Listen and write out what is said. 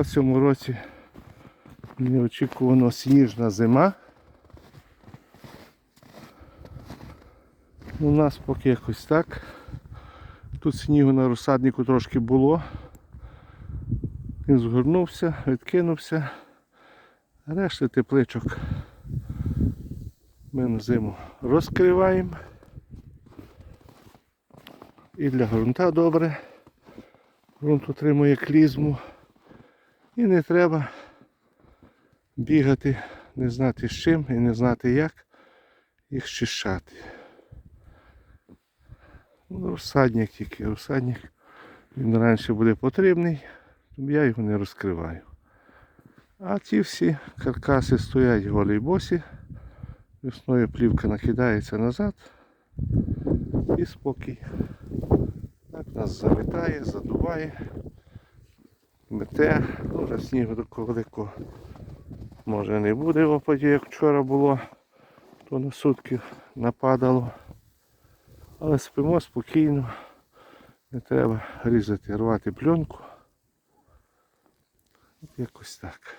В цьому році неочікувано сніжна зима. У нас поки якось так. Тут снігу на розсаднику трошки було. Він згорнувся, відкинувся. Решти тепличок ми на зиму розкриваємо. І для ґрунта добре. Ґрунт отримує клізму. І не треба бігати, не знати з чим і не знати як їх щищати. Ну, розсадник тільки, розсадник. Він раніше буде потрібний, тому я його не розкриваю. А ті всі каркаси стоять голі босі. Весною плівка накидається назад і спокій. Так нас завітає, задуває, мете, зараз вже снігу великого може не буде в опаді, як вчора було, то на сутки нападало. Але спимо спокійно, не треба різати, рвати пленку. Якось так.